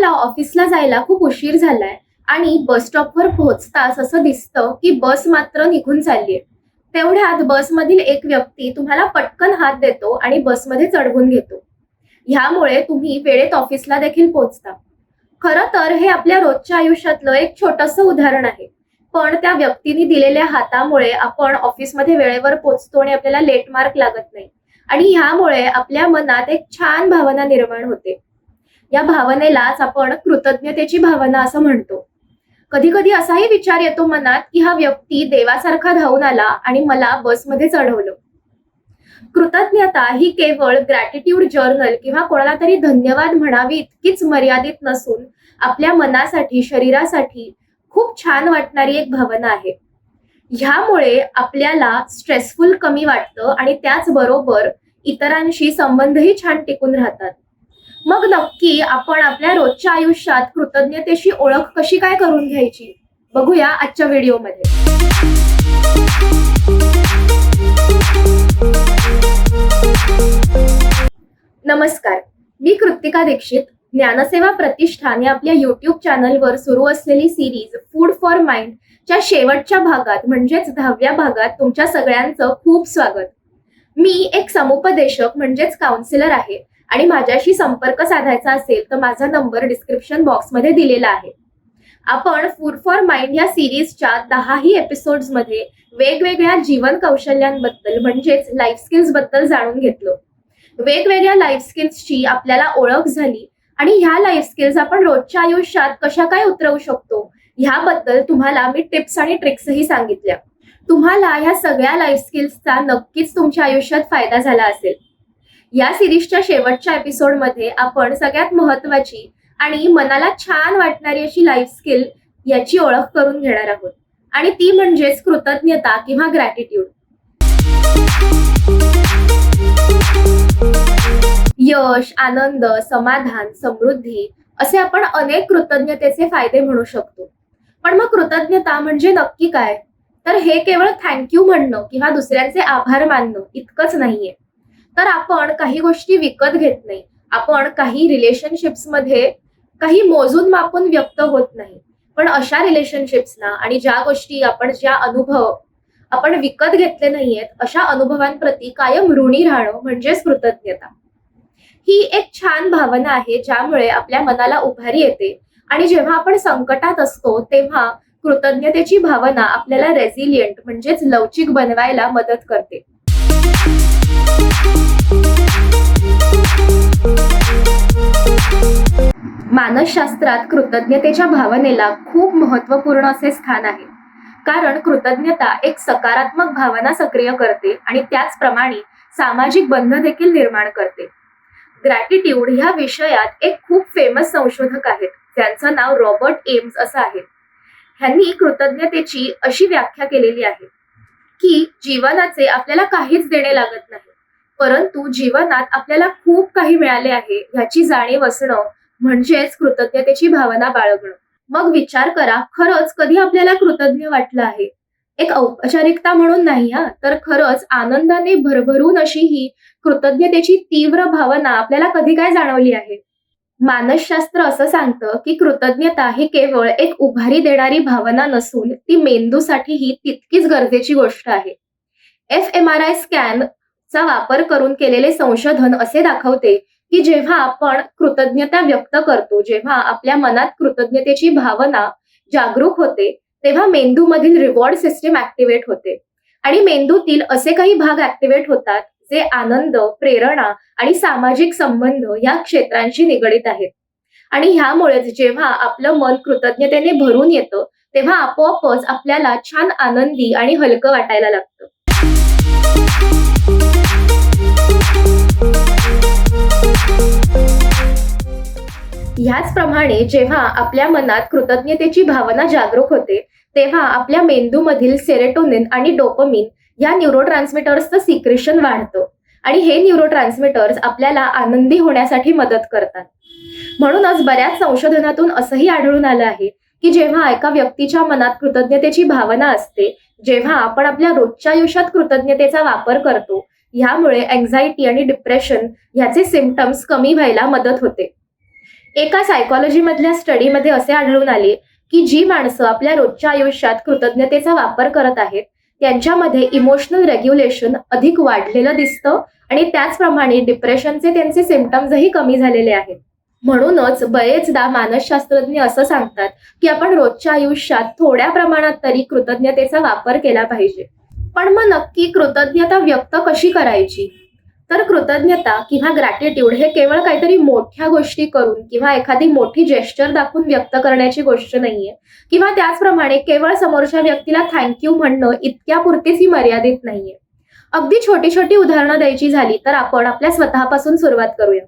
तुम्हाला ऑफिसला जायला खूप उशीर झालाय आणि बस स्टॉपवर पोहोचताच असं दिसतं की बस मात्र निघून चाललीय. तेवढ्यात बसमधील एक व्यक्ती तुम्हाला पटकन हात देतो आणि बसमध्ये चढवून घेतो. ह्यामुळे तुम्ही वेळेत ऑफिसला देखील पोहोचता. खरं तर हे आपल्या रोजच्या आयुष्यातलं एक छोटंसं उदाहरण आहे. पण त्या व्यक्तीने दिलेल्या हातामुळे आपण ऑफिसमध्ये वेळेवर पोहोचतो आणि आपल्याला लेट मार्क लागत नाही. आणि ह्यामुळे आपल्या मनात एक छान भावना निर्माण होते. या भावनेलाच आपण कृतज्ञतेची भावना असं म्हणतो. कधी कधी असाही विचार येतो मनात की हा व्यक्ती देवासारखा धावून आला आणि मला बसमध्ये चढवलं कृतज्ञता ही केवळ ग्रॅटिट्यूड जर्नल किंवा कोणाला तरी धन्यवाद म्हणावी इतकीच मर्यादित नसून आपल्या मनासाठी शरीरासाठी खूप छान वाटणारी एक भावना आहे. ह्यामुळे आपल्याला स्ट्रेसफुल कमी वाटतं आणि त्याचबरोबर इतरांशी संबंधही छान टिकून राहतात. मग नक्की आपण आपल्या रोजच्या आयुष्यात कृतज्ञतेची ओळख कशी काय करून घ्यायची? बघूया आजच्या व्हिडिओमध्ये. नमस्कार. मी कृतिका दीक्षित. ज्ञानसेवा प्रतिष्ठान या आपल्या युट्यूब चॅनलवर सुरू असलेली सिरीज फूड फॉर माइंड च्या शेवटच्या भागात म्हणजेच दहाव्या भागात तुमच्या सगळ्यांचं खूप स्वागत. मी एक समुपदेशक म्हणजेच काउन्सिलर आहे. आणि माझ्याशी संपर्क साधायचा असेल तर माझा नंबर डिस्क्रिप्शन बॉक्समध्ये दिलेला आहे. आपण फूड फॉर माइंड या सिरीजच्या दहाही एपिसोड्समध्ये वेगवेगळ्या जीवन कौशल्यांबद्दल म्हणजेच लाईफ स्किल्सबद्दल जाणून घेतलो. वेगवेगळ्या लाईफ स्किल्सची आपल्याला ओळख झाली आणि ह्या लाईफ स्किल्स आपण रोजच्या आयुष्यात कशा काय उतरवू शकतो ह्याबद्दल तुम्हाला मी टिप्स आणि ट्रिक्सही सांगितल्या. तुम्हाला ह्या सगळ्या लाईफ स्किल्सचा नक्कीच तुमच्या आयुष्यात फायदा झाला असेल. या सिरीजच्या शेवटच्या एपिसोडमध्ये आपण सगळ्यात महत्वाची आणि मनाला छान वाटणारी अशी लाईफ स्किल याची ओळख करून घेणार आहोत. आणि ती म्हणजेच कृतज्ञता किंवा ग्रॅटिट्यूड यश आनंद समाधान समृद्धी असे आपण अनेक कृतज्ञतेचे फायदे म्हणू शकतो. पण मग कृतज्ञता म्हणजे नक्की काय? तर हे केवळ थँक्यू म्हणणं किंवा दुसऱ्यांचे आभार मानणं इतकंच नाहीये. तर आपण काही गोष्टी विकत घेत नाही. आपण काही रिलेशनशिप्समध्ये काही मोजून मापून व्यक्त होत नाही. पण अशा रिलेशनशिप्सना आणि ज्या गोष्टी आपण ज्या अनुभव आपण विकत घेतले नाहीयेत अशा अनुभवांप्रती कायम ऋणी राहणं म्हणजेच कृतज्ञता. ही एक छान भावना आहे ज्यामुळे आपल्या मनाला उभारी येते आणि जेव्हा आपण संकटात असतो तेव्हा कृतज्ञतेची भावना आपल्याला रेझिलियंट म्हणजेच लवचिक बनवायला मदत करते. मानसशास्त्रात कृतज्ञतेच्या भावनेला खूप महत्त्वपूर्ण असे स्थान आहे. कारण कृतज्ञता एक सकारात्मक भावना सक्रिय करते आणि त्याचप्रमाणे सामाजिक बंध देखील निर्माण करते. ग्रॅटिट्यूड ह्या विषयात एक खूप फेमस संशोधक आहेत ज्यांचं नाव रॉबर्ट एम्स असं आहे. ह्यांनी कृतज्ञतेची अशी व्याख्या केलेली आहे की जीवनाचे आपल्याला काहीच देणे लागत नाही. परंतु जीवनात आपल्याला खूप काही मिळाले आहे ह्याची जाणीव असणं म्हणजेच कृतज्ञतेची भावना बाळगणं. मग विचार करा खरंच कधी आपल्याला कृतज्ञ वाटलं आहे? एक औपचारिकता म्हणून नाही हा तर खरंच आनंदाने भरभरून अशी ही कृतज्ञतेची तीव्र भावना आपल्याला कधी काय जाणवली आहे? मानसशास्त्र असं सांगतं की कृतज्ञता ही केवळ एक उभारी देणारी भावना नसून ती मेंदूसाठीही तितकीच गरजेची गोष्ट आहे. F M R I scan चा वापर करून केलेले संशोधन असे दाखवते की जेव्हा आपण कृतज्ञता व्यक्त करतो जेव्हा आपल्या मनात कृतज्ञतेची भावना जागरूक होते तेव्हा मेंदूमधील रिवॉर्ड सिस्टीम ऍक्टिव्हेट होते. आणि मेंदूतील असे काही भाग ऍक्टिव्हेट होतात जे आनंद प्रेरणा आणि सामाजिक संबंध या क्षेत्रांशी निगडीत आहेत. आणि ह्यामुळेच जेव्हा आपलं मन कृतज्ञतेने भरून येतं तेव्हा आपोआपच आपल्याला छान आनंदी आणि हलकं वाटायला लागतं. ह्याचप्रमाणे जेव्हा आपल्या मनात कृतज्ञतेची भावना जागरूक होते तेव्हा आपल्या मेंदूमधील सेरेटोनिन आणि डोपमिन या न्यूरो ट्रान्समिटर्सचं सिक्रेशन वाढतं. आणि हे न्यूरो ट्रान्समिटर्स आपल्याला आनंदी होण्यासाठी मदत करतात. म्हणूनच बऱ्याच संशोधनातून असंही आढळून आलं आहे की जेव्हा एका व्यक्तीच्या मनात कृतज्ञतेची भावना असते जेव्हा आपण आपल्या रोजच्या आयुष्यात कृतज्ञतेचा वापर करतो ह्यामुळे अँझायटी आणि डिप्रेशन ह्याचे सिमटम्स कमी व्हायला मदत होते. एका सायकॉलॉजीमधल्या स्टडीमध्ये असे आढळून आले की जी माणसं आपल्या रोजच्या आयुष्यात कृतज्ञतेचा वापर करत आहेत त्यांच्यामध्ये इमोशनल रेग्युलेशन अधिक वाढलेलं दिसतं आणि त्याचप्रमाणे डिप्रेशनचे त्यांचे सिमटम्सही कमी झालेले आहेत. म्हणूनच बरेचदा मानसशास्त्रज्ञ असं सांगतात की आपण रोजच्या आयुष्यात थोड्या प्रमाणात तरी कृतज्ञतेचा वापर केला पाहिजे. पण मग नक्की कृतज्ञता व्यक्त कशी करायची? तर कृतज्ञता किंवा ग्रॅटिट्यूड हे केवळ काहीतरी मोठ्या गोष्टी करून किंवा एखादी मोठी जेस्चर दाखवून व्यक्त करण्याची गोष्ट नाहीये. किंवा त्याचप्रमाणे केवळ समोरच्या व्यक्तीला थँक्यू म्हणणं इतक्या पुरतीच ही मर्यादित नाहीये. अगदी छोटी छोटी उदाहरणं द्यायची झाली तर आपण आपल्या स्वतःपासून सुरुवात करूया.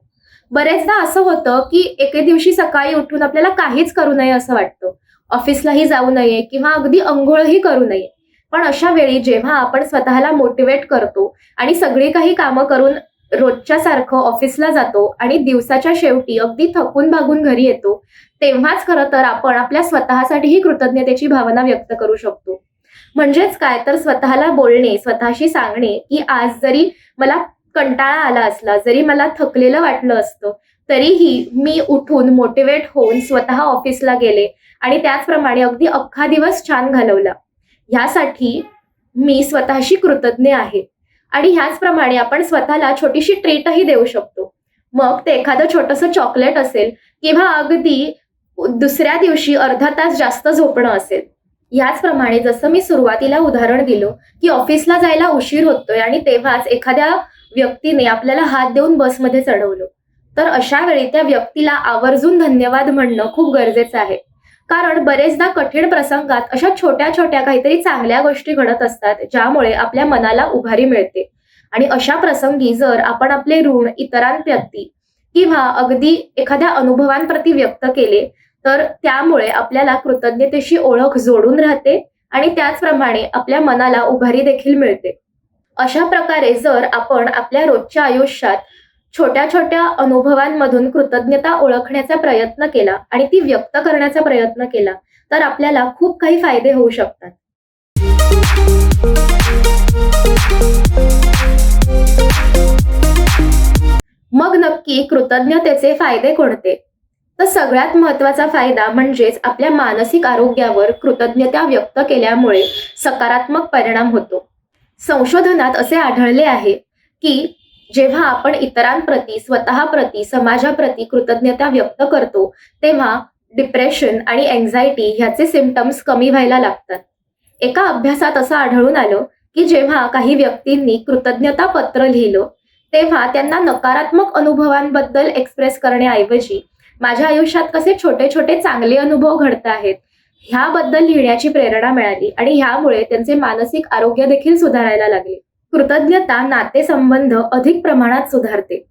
बरेचदा असं होतं की एके दिवशी सकाळी उठून आपल्याला काहीच करू नये असं वाटतं. ऑफिसलाही जाऊ नये किंवा अगदी अंघोळही करू नये. पण अशा वेळी जेव्हा आपण स्वतःला मोटिवेट करतो आणि सगळी काही कामं करून रोजच्या सारखं ऑफिसला जातो आणि दिवसाच्या शेवटी अगदी थकून भागून घरी येतो तेव्हाच खरं तर आपण आपल्या स्वतःसाठीही कृतज्ञतेची भावना व्यक्त करू शकतो. म्हणजेच काय? तर स्वतःला बोलणे स्वतःशी सांगणे की आज जरी मला कंटाळा आला असला जरी मला थकलेलं वाटलं असतं तरीही मी उठून मोटिवेट होऊन स्वतः ऑफिसला गेले आणि त्याचप्रमाणे अगदी अख्खा दिवस छान घालवला. ह्यासाठी मी स्वतःशी कृतज्ञ आहे. आणि ह्याचप्रमाणे आपण स्वतःला छोटीशी ट्रीटही देऊ शकतो. मग ते एखादं छोटंसं चॉकलेट असेल किंवा अगदी दुसऱ्या दिवशी अर्धा तास जास्त झोपणं असेल. याचप्रमाणे जसं मी सुरुवातीला उदाहरण दिलं की ऑफिसला जायला उशीर होतोय आणि तेव्हाच एखाद्या व्यक्तीने आपल्याला हात देऊन बसमध्ये चढवलं. तर अशा वेळी त्या व्यक्तीला आवर्जून धन्यवाद म्हणणं खूप गरजेचं आहे. कारण बरेचदा कठीण प्रसंगात अशा छोट्या छोट्या काहीतरी चांगल्या गोष्टी घडत असतात ज्यामुळे आपल्या मनाला उभारी मिळते. आणि अशा प्रसंगी जर आपण आपले ऋण इतरांप्रती किंवा अगदी एखाद्या अनुभवांप्रती व्यक्त केले तर त्यामुळे आपल्याला कृतज्ञतेशी ओळख जोडून राहते आणि त्याचप्रमाणे आपल्या मनाला उभारी देखील मिळते. अशा प्रकारे जर आपण आपल्या रोजच्या आयुष्यात छोट्या छोट्या अनुभवांमधून कृतज्ञता ओळखण्याचा प्रयत्न केला आणि ती व्यक्त करण्याचा प्रयत्न केला तर आपल्याला खूप काही फायदे होऊ शकतात. मग नक्की कृतज्ञतेचे फायदे कोणते? तर सगळ्यात महत्त्वाचा फायदा म्हणजेच आपल्या मानसिक आरोग्यावर कृतज्ञता व्यक्त केल्यामुळे सकारात्मक परिणाम होतो. संशोधनात असे आढळले आहे की जेव्हा आपण इतरांप्रती स्वतःप्रती समाजाप्रती कृतज्ञता व्यक्त करतो तेव्हा डिप्रेशन आणि एन्झायटी ह्याचे सिमटम्स कमी व्हायला लागतात. एका अभ्यासात असं आढळून आलं की जेव्हा काही व्यक्तींनी कृतज्ञता पत्र लिहिलं तेव्हा त्यांना नकारात्मक अनुभवांबद्दल एक्सप्रेस करण्याऐवजी माझ्या आयुष्यात कसे छोटे छोटे चांगले अनुभव घडत आहेत ह्याबद्दल लिहिण्याची प्रेरणा मिळाली आणि ह्यामुळे त्यांचे मानसिक आरोग्य देखील सुधारायला लागले. कृतज्ञता नातेसंबंध अधिक प्रमाणात सुधारते.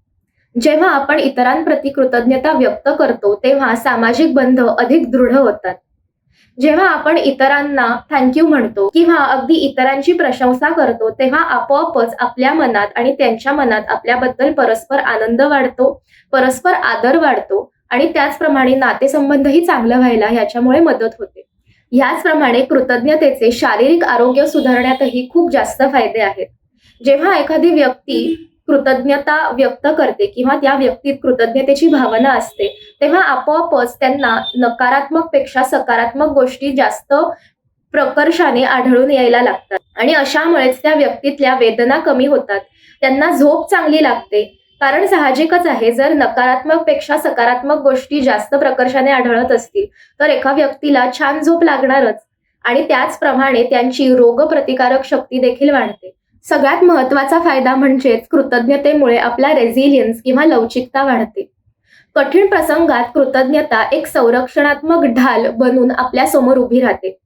जेव्हा आपण इतरांप्रती कृतज्ञता व्यक्त करतो तेव्हा सामाजिक बंध अधिक दृढ होतात. जेव्हा आपण इतरांना थँक्यू म्हणतो किंवा अगदी इतरांची प्रशंसा करतो तेव्हा आपोआपच आपल्या मनात आणि त्यांच्या मनात आपल्याबद्दल परस्पर आनंद वाढतो परस्पर आदर वाढतो आणि त्याचप्रमाणे नातेसंबंधही चांगलं व्हायला ह्याच्यामुळे मदत होते. ह्याचप्रमाणे कृतज्ञतेचे शारीरिक आरोग्य सुधारण्यातही खूप जास्त फायदे आहेत. जेव्हा एखादी व्यक्ती कृतज्ञता व्यक्त करते किंवा त्या व्यक्तीत कृतज्ञतेची भावना असते तेव्हा आपोआपच त्यांना नकारात्मकपेक्षा सकारात्मक गोष्टी जास्त प्रकर्षाने आढळून यायला लागतात. आणि अशामुळेच त्या व्यक्तीतल्या वेदना कमी होतात. त्यांना झोप चांगली लागते. कारण साहजिकच आहे जर नकारात्मकपेक्षा सकारात्मक गोष्टी जास्त प्रकर्षाने आढळत असतील तर एका व्यक्तीला छान झोप लागणारच. आणि त्याचप्रमाणे त्यांची रोगप्रतिकारक शक्ती देखील वाढते. सगळ्यात महत्त्वाचा फायदा म्हणजेच कृतज्ञतेमुळे आपला रेझिलियन्स किंवा लवचिकता वाढते. कठीण प्रसंगात कृतज्ञता एक संरक्षणात्मक ढाल बनून आपल्यासमोर उभी राहते.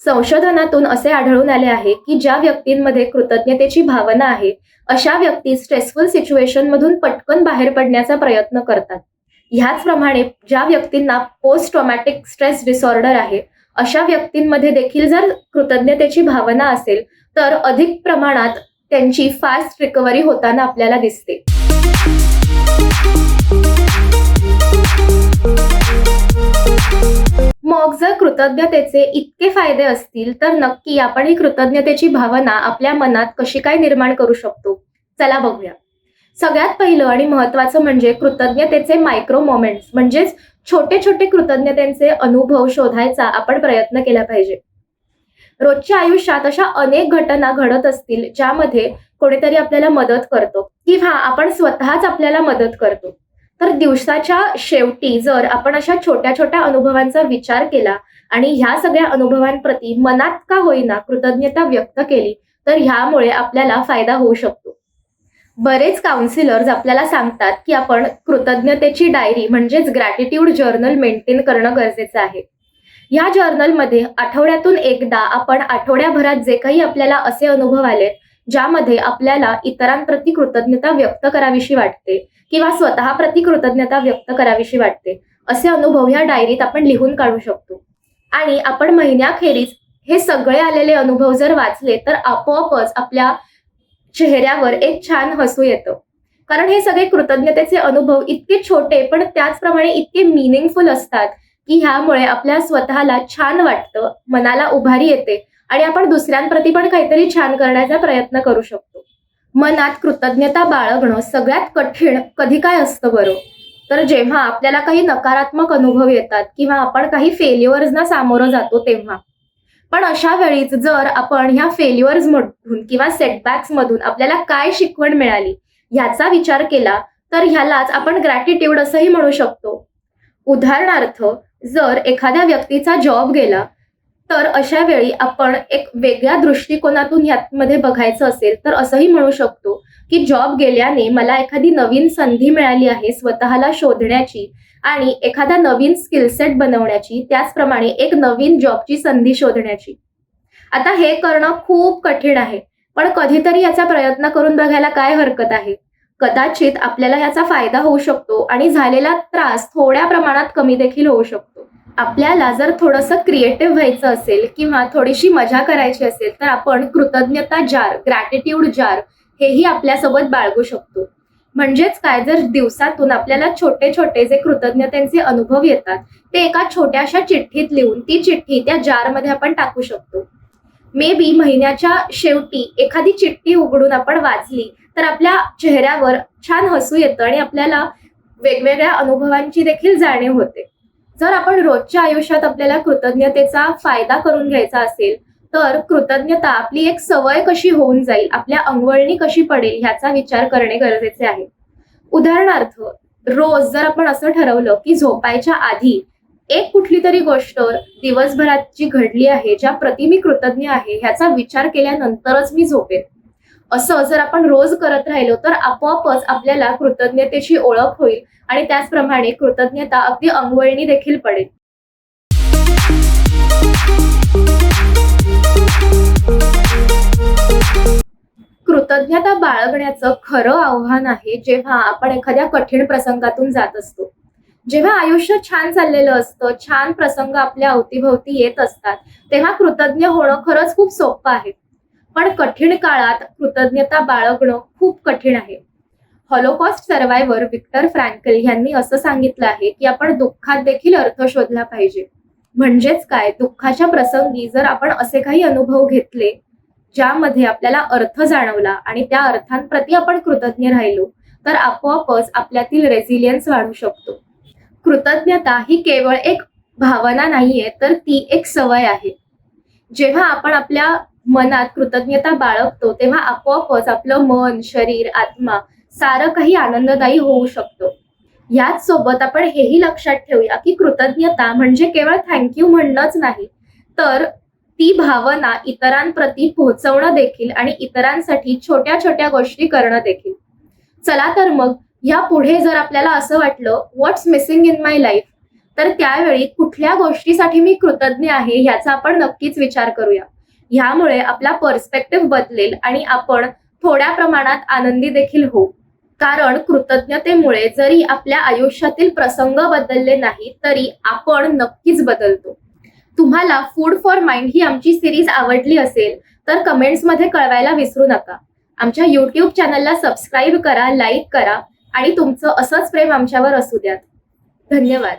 संशोधनातून असे आढळून आले आहे की ज्या व्यक्तींमध्ये कृतज्ञतेची भावना आहे अशा व्यक्ती स्ट्रेसफुल सिच्युएशन मधून पटकन बाहेर पडण्याचा प्रयत्न करतात. ह्याचप्रमाणे ज्या व्यक्तींना पोस्ट ट्रॉमॅटिक स्ट्रेस डिसऑर्डर आहे अशा व्यक्तींमध्ये देखील जर कृतज्ञतेची भावना असेल तर अधिक प्रमाणात त्यांची फास्ट रिकव्हरी होताना आपल्याला दिसते. मग जर कृतज्ञतेचे इतके फायदे असतील तर नक्की आपण ही कृतज्ञतेची भावना आपल्या मनात कशी काय निर्माण करू शकतो? चला बघूया. सगळ्यात पहिलं आणि महत्वाचं म्हणजे कृतज्ञतेचे मायक्रो मोमेंट्स म्हणजेच छोटे छोटे कृतज्ञतेचे अनुभव शोधायचा आपण प्रयत्न केला पाहिजे. रोजच्या आयुष्यात अशा अनेक घटना घडत असतील ज्यामध्ये कोणीतरी आपल्याला मदत करतो किंवा आपण स्वतःच आपल्याला मदत करतो. तर दिवसाच्या शेवटी जर आपण अशा छोट्या छोट्या अनुभवांचा विचार केला आणि ह्या सगळ्या अनुभवांप्रती मनात का होईना कृतज्ञता व्यक्त केली तर ह्यामुळे आपल्याला फायदा होऊ शकतो. बरेच काउन्सिलर्स आपल्याला सांगतात की आपण कृतज्ञतेची डायरी म्हणजेच ग्रॅटिट्यूड जर्नल मेंटेन करणं गरजेचं आहे. या जर्नलमध्ये आठवड्यातून एकदा आपण आठवड्याभरात जे काही आपल्याला असे अनुभव आलेत ज्यामध्ये आपल्याला इतरांप्रती कृतज्ञता व्यक्त करावीशी वाटते किंवा स्वतःप्रती कृतज्ञता व्यक्त करावीशी वाटते असे अनुभव ह्या डायरीत आपण लिहून काढू शकतो. आणि आपण महिन्याखेरीज हे सगळे आलेले अनुभव जर वाचले तर आपोआपच आपल्या चेहऱ्यावर एक छान हसू येतं. कारण हे सगळे कृतज्ञतेचे अनुभव इतके छोटे पण त्याचप्रमाणे इतके मिनिंगफुल असतात की ह्यामुळे आपल्या स्वतःला छान वाटतं मनाला उभारी येते आणि आपण दुसऱ्यांप्रती पण काहीतरी छान करण्याचा प्रयत्न करू शकतो. मनात कृतज्ञता बाळगणं सगळ्यात कठीण कधी काय असतं बरं? तर जेव्हा आपल्याला काही नकारात्मक अनुभव येतात किंवा आपण काही फेल्युअर्सना सामोरं जातो तेव्हा. पण अशा वेळीच जर आपण ह्या फेल्युअर्स मधून किंवा सेटबॅक्स मधून आपल्याला काय शिकवण मिळाली ह्याचा विचार केला तर ह्यालाच आपण ग्रॅटिट्यूड असंही म्हणू शकतो. उदाहरणार्थ जर एखाद्या व्यक्तीचा जॉब गेला तर अशा वेळी आपण एक वेगळ्या दृष्टिकोनातून यामध्ये बघायचं असेल तर असंही म्हणू शकतो की जॉब गेल्याने मला एखादी नवीन संधी मिळाली आहे स्वतःला शोधण्याची आणि एखादा नवीन स्किलसेट बनवण्याची त्याचप्रमाणे एक नवीन जॉबची संधी शोधण्याची. आता हे करणं खूप कठीण आहे पण कधीतरी याचा प्रयत्न करून बघायला काय हरकत आहे? कदाचित आपल्याला याचा फायदा होऊ शकतो आणि झालेला त्रास थोड्या प्रमाणात कमी देखील होऊ शकतो. आपल्याला जर थोडंसं क्रिएटिव्ह व्हायचं असेल किंवा थोडीशी मजा करायची असेल तर आपण कृतज्ञता जार ग्रॅटिट्यूड जार हेही आपल्यासोबत बाळगू शकतो. म्हणजेच काय? जर दिवसातून आपल्याला छोटे छोटे जे कृतज्ञतेचे अनुभव येतात ते एका छोट्याशा चिठ्ठीत लिहून ती चिठ्ठी त्या जारमध्ये आपण टाकू शकतो. मे बी महिन्याच्या शेवटी एखादी चिठ्ठी उघडून आपण वाचली तर आपल्या चेहऱ्यावर छान हसू येतं आणि आपल्याला वेगवेगळ्या अनुभवांची देखील जाणीव होते. जर आपण रोजच्या आयुष्यात आपल्याला कृतज्ञतेचा फायदा करून घ्यायचा असेल तर कृतज्ञता आपली एक सवय कशी होऊन जाईल आपल्या अंगवळणी कशी पडेल ह्याचा विचार करणे गरजेचे आहे. उदाहरणार्थ रोज जर आपण असं ठरवलं की झोपायच्या आधी एक कुठली तरी गोष्ट दिवसभरात जी घडली आहे ज्या प्रति मी कृतज्ञ आहे ह्याचा विचार केल्यानंतरच मी झोपेन. असं जर आपण रोज करत राहिलो तर आपोआपच आपल्याला कृतज्ञतेची ओळख होईल आणि त्याचप्रमाणे कृतज्ञता अगदी अंगवळणी देखील पडेल. कृतज्ञता बाळगण्याचं खरं आव्हान आहे जेव्हा आपण एखाद्या कठीण प्रसंगातून जात असतो. जेव्हा आयुष्य छान चाललेलं असतं छान प्रसंग आपल्या अवतीभोवती येत असतात तेव्हा कृतज्ञ होणं खरंच खूप सोपं आहे. पण कठीण काळात कृतज्ञता बाळगणं खूप कठीण आहे. हॉलोकॉस्ट सर्वायवर विक्टर फ्रँकल यांनी असं सांगितलं आहे की आपण दुःखात देखील अर्थ शोधला पाहिजे. म्हणजेच काय? दुःखाच्या प्रसंगी जर आपण असे काही अनुभव घेतले ज्यामध्ये आपल्याला अर्थ जाणवला आणि त्या अर्थांप्रती आपण कृतज्ञ राहिलो तर आपोआपच आपल्यातील रेझिलियन्स वाढू शकतो. कृतज्ञता ही केवळ एक भावना नाहीये तर ती एक सवय आहे. जेव्हा आपण आपल्या मनात कृतज्ञता बाळगतो तेव्हा आपोआपच आपलं मन शरीर आत्मा सारं काही आनंददायी होऊ शकतो. याच सोबत आपण हेही लक्षात ठेवूया की कृतज्ञता म्हणजे केवळ थँक्यू म्हणणंच नाही तर ती भावना इतरांप्रती पोहोचवणं देखील आणि इतरांसाठी छोट्या छोट्या गोष्टी करणं देखील. चला तर मग या पुढे जर आपल्याला असं वाटलं what's missing in my life तर त्यावेळी कुठल्या गोष्टीसाठी मी कृतज्ञ आहे याचा आपण नक्कीच विचार करूया. ह्यामुळे आपला पर्स्पेक्टिव्ह बदलेल आणि आपण थोड्या प्रमाणात आनंदी देखील होऊ. कारण कृतज्ञतेमुळे जरी आपल्या आयुष्यातील प्रसंग बदलले नाही तरी आपण नक्कीच बदलतो. तुम्हाला फूड फॉर माइंड ही आमची सिरीज आवडली असेल तर कमेंट्समध्ये कळवायला विसरू नका. आमच्या युट्यूब चॅनलला सबस्क्राईब करा लाईक करा आणि तुमचं असंच प्रेम आमच्यावर असू द्यात. धन्यवाद.